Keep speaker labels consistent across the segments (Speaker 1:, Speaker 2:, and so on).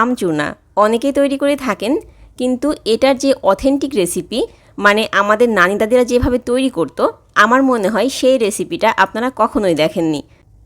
Speaker 1: আম চূর্ণা অনেকেই তৈরি করে থাকেন, কিন্তু এটার যে অথেন্টিক রেসিপি মানে আমাদের নানি দাদিরা যেভাবে তৈরি করতো, আমার মনে হয় সেই রেসিপিটা আপনারা কখনোই দেখেননি।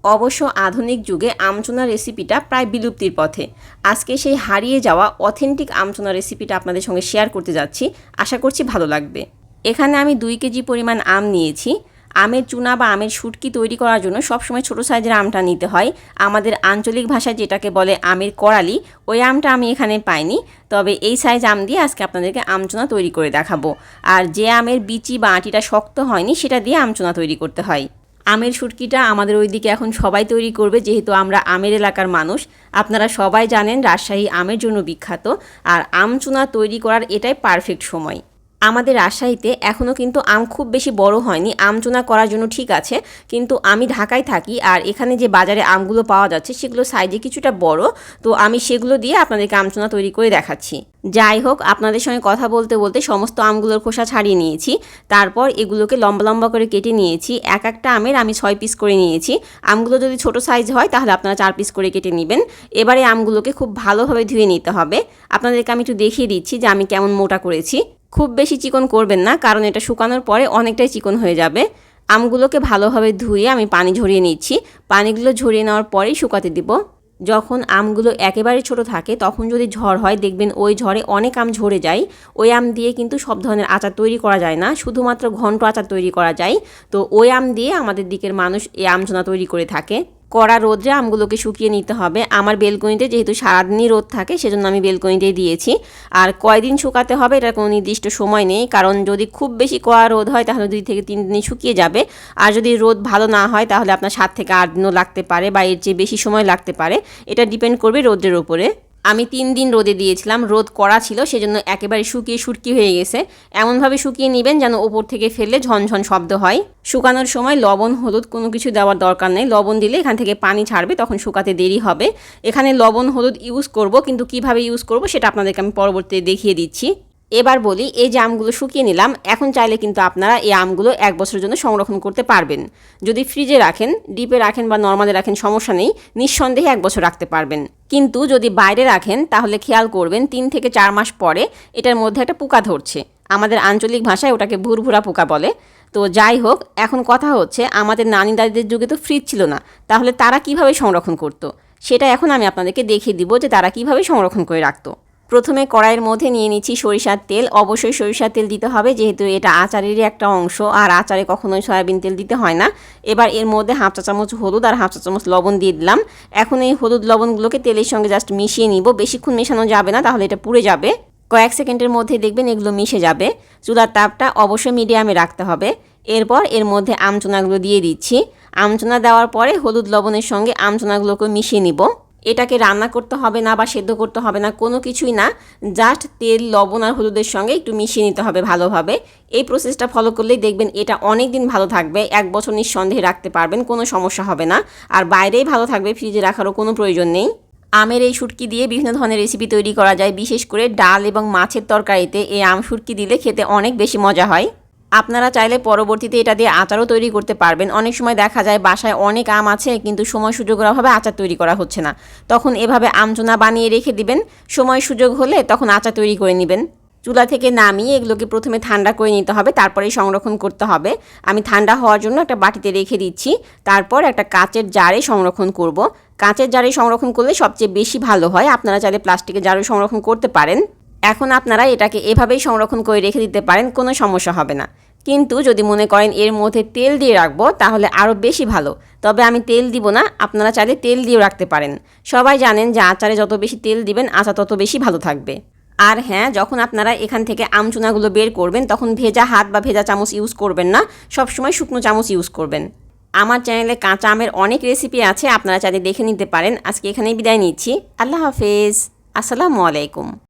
Speaker 1: অবশ্য আধুনিক যুগে আমচুনা রেসিপিটা প্রায় বিলুপ্তির পথে। আজকে সেই হারিয়ে যাওয়া অথেন্টিক আমচুনা রেসিপিটা আপনাদের সঙ্গে শেয়ার করতে যাচ্ছি। আশা করছি ভালো লাগবে। এখানে আমি দুই কেজি পরিমাণ আম নিয়েছি। আমের চুনা বা আমের শুটকি তৈরি করার জন্য সবসময় ছোটো সাইজের আমটা নিতে হয়। আমাদের আঞ্চলিক ভাষায় যেটাকে বলে আমের করালি ওই আমটা আমি এখানে পাইনি। তবে এই সাইজ আম দিয়ে আজকে আপনাদেরকে আমচুনা তৈরি করে দেখাবো। আর যে আমের বিচি বা আটিটা শক্ত হয়নি, সেটা দিয়ে আমচুনা তৈরি করতে হয়। আমের শুটকিটা আমাদের ওইদিকে এখন সবাই তৈরি করবে, যেহেতু আমরা আমের এলাকার মানুষ। আপনারা সবাই জানেন রাজশাহী আমের জন্য বিখ্যাত। আর আমচুনা তৈরি করার এটাই পারফেক্ট সময়। আমাদের রাজশাহীতে এখনও কিন্তু আম খুব বেশি বড় হয়নি। আম চুনা করার জন্য ঠিক আছে, কিন্তু আমি ঢাকায় থাকি আর এখানে যে বাজারে আমগুলো পাওয়া যাচ্ছে সেগুলো সাইজে কিছুটা বড়। তো আমি সেগুলো দিয়ে আপনাদেরকে আম চুনা তৈরি করে দেখাচ্ছি। যাই হোক, আপনাদের সঙ্গে কথা বলতে বলতে সমস্ত আমগুলোর খোসা ছাড়িয়ে নিয়েছি। তারপর এগুলোকে লম্বা লম্বা করে কেটে নিয়েছি। এক একটা আমের আমি ছয় পিস করে নিয়েছি। আমগুলো যদি ছোট সাইজ হয় তাহলে আপনারা চার পিস করে কেটে নেবেন। এবারে আমগুলোকে খুব ভালোভাবে ধুয়ে নিতে হবে। আপনাদেরকে আমি একটু দেখিয়ে দিচ্ছি যে আমি কেমন মোটা করেছি। খুব বেশি চিকন করবেন না, কারণ এটা শুকানোর পরে অনেকটাই চিকন হয়ে যাবে। আমগুলোকে ভালোভাবে ধুয়ে আমি পানি ঝরিয়ে নিচ্ছি। পানিগুলো ঝরিয়ে নেওয়ার পরেই শুকাতে দিব। যখন আমগুলো একেবারে ছোট থাকে, তখন যদি ঝড় হয়, দেখবেন ওই ঝড়ে অনেক আম ঝরে যায়। ওই আম দিয়ে কিন্তু সব ধরনের আচার তৈরি করা যায় না, শুধুমাত্র ঘন্ট আচার তৈরি করা যায়। তো ওই আম দিয়ে আমাদের দিকের মানুষ এই আমচনা তৈরি করে থাকে। কড়া রোদ্রে আমগুলোকে শুকিয়ে নিতে হবে। আমার বেলকনিতে যেহেতু সারাদিনই রোদ থাকে, সেজন্য আমি বেলকনিতেই দিয়েছি। আর কয়দিন শুকাতে হবে এটা কোনো নির্দিষ্ট সময় নেই, কারণ যদি খুব বেশি কড়া রোদ হয় তাহলে দুই থেকে তিন দিনই শুকিয়ে যাবে। আর যদি রোদ ভালো না হয় তাহলে আপনার সাত থেকে আট দিনও লাগতে পারে বা এর চেয়ে বেশি সময় লাগতে পারে। এটা ডিপেন্ড করবে রোদের উপরে। আমি তিন দিন রোদে দিয়েছিলাম, রোদ করা ছিল, সেজন্য একেবারে শুকিয়ে শুটকি হয়ে গেছে। এমনভাবে শুকিয়ে নেবেন যেন ওপর থেকে ফেললে ঝনঝন শব্দ হয়। শুকানোর সময় লবণ, হলুদ কোনো কিছু দেওয়ার দরকার নেই। লবণ দিলে এখান থেকে পানি ছাড়বে, তখন শুকাতে দেরি হবে। এখানে লবণ, হলুদ ইউজ করব, কিন্তু কীভাবে ইউজ করব সেটা আপনাদেরকে আমি পরবর্তীতে দেখিয়ে দিচ্ছি। এবার বলি, এই যে আমগুলো শুকিয়ে নিলাম, এখন চাইলে কিন্তু আপনারা এই আমগুলো এক বছরের জন্য সংরক্ষণ করতে পারবেন। যদি ফ্রিজে রাখেন ডিপে রাখেন বা নর্মালে রাখেন, সমস্যা নেই, নিঃসন্দেহে এক বছর রাখতে পারবেন। কিন্তু যদি বাইরে রাখেন, তাহলে খেয়াল করবেন, তিন থেকে চার মাস পরে এটার মধ্যে একটা পোকা ধরছে। আমাদের আঞ্চলিক ভাষায় ওটাকে ভুরভুরা পোকা বলে। তো যাই হোক, এখন কথা হচ্ছে, আমাদের নানি দাদিদের যুগে তো ফ্রিজ ছিল না, তাহলে তারা কীভাবে সংরক্ষণ করতো? সেটা এখন আমি আপনাদেরকে দেখিয়ে দিব যে তারা কীভাবে সংরক্ষণ করে রাখতো। প্রথমে কড়াইয়ের মধ্যে নিয়ে নিচ্ছি সরিষার তেল। অবশ্যই সরিষার তেল দিতে হবে, যেহেতু এটা আচারেরই একটা অংশ, আর আচারে কখনোই সয়াবিন তেল দিতে হয় না। এবার এর মধ্যে হাফ চা চামচ হলুদ আর হাফ চা চামচ লবণ দিয়ে দিলাম। এখন এই হলুদ লবণগুলোকে তেলের সঙ্গে জাস্ট মিশিয়ে নিব। বেশিক্ষণ মেশানো যাবে না, তাহলে এটা পুড়ে যাবে। কয়েক সেকেন্ডের মধ্যে দেখবেন এগুলো মিশে যাবে। চুলার তাপটা অবশ্যই মিডিয়ামে রাখতে হবে। এরপর এর মধ্যে আমচুনাগুলো দিয়ে দিচ্ছি। আমচুনা দেওয়ার পরে হলুদ লবণের সঙ্গে আমচুনাগুলোকে মিশিয়ে নিব। এটাকে রান্না করতে হবে না বা সেদ্ধ করতে হবে না, কোনো কিছুই না। জাস্ট তেল, লবণ আর হলুদের সঙ্গে একটু মিশিয়ে নিতে হবে ভালোভাবে। এই প্রসেসটা ফলো করলেই দেখবেন এটা অনেক দিন ভালো থাকবে, এক বছর নিঃসন্দেহে রাখতে পারবেন, কোনো সমস্যা হবে না। আর বাইরেই ভালো থাকবে ফ্রিজে রাখারও কোনো প্রয়োজন নেই। আমের এই শুটকি দিয়ে বিভিন্ন ধরনের রেসিপি তৈরি করা যায়, বিশেষ করে ডাল এবং মাছের তরকারিতে এই আম শুটকি দিলে খেতে অনেক বেশি মজা হয়। আপনারা চাইলে পরবর্তীতে এটা দিয়ে আচারও তৈরি করতে পারবেন। অনেক সময় দেখা যায় বাসায় অনেক আম আছে, কিন্তু সময় সুযোগের অভাবে আচার তৈরি করা হচ্ছে না। তখন এভাবে আমচুনা বানিয়ে রেখে দিবেন। সময় সুযোগ হলে তখন আচার তৈরি করে নেবেন। চুলা থেকে নামিয়ে এগুলোকে প্রথমে ঠান্ডা করে নিতে হবে তারপরেই সংরক্ষণ করতে হবে। আমি ঠান্ডা হওয়ার জন্য একটা বাটিতে রেখে দিচ্ছি। তারপর একটা কাচের জারে সংরক্ষণ করব। কাচের জারে সংরক্ষণ করলে সবচেয়ে বেশি ভালো হয়। আপনারা চাইলে প্লাস্টিকের জারে সংরক্ষণ করতে পারেন। এখন আপনারা এটাকে এভাবেই সংরক্ষণ করে রেখে দিতে পারেন, কোনো সমস্যা হবে না। কিন্তু যদি মনে করেন এর মধ্যে তেল দিয়ে রাখব, তাহলে আরও বেশি ভালো। তবে আমি তেল দিব না, আপনারা চাইলে তেল দিয়েও রাখতে পারেন। সবাই জানেন যে আচারে যত বেশি তেল দিবেন, আচার তত বেশি ভালো থাকবে। আর হ্যাঁ যখন আপনারা এখান থেকে আমচুনাগুলো বের করবেন, তখন ভেজা হাত বা ভেজা চামচ ইউজ করবেন না, সবসময় শুকনো চামচ ইউজ করবেন। আমার চ্যানেলে কাঁচা আমের অনেক রেসিপি আছে, আপনারা চাইলে দেখে নিতে পারেন। আজকে এখানেই বিদায় নিচ্ছি। আল্লাহ হাফেজ। আসসালামু আলাইকুম।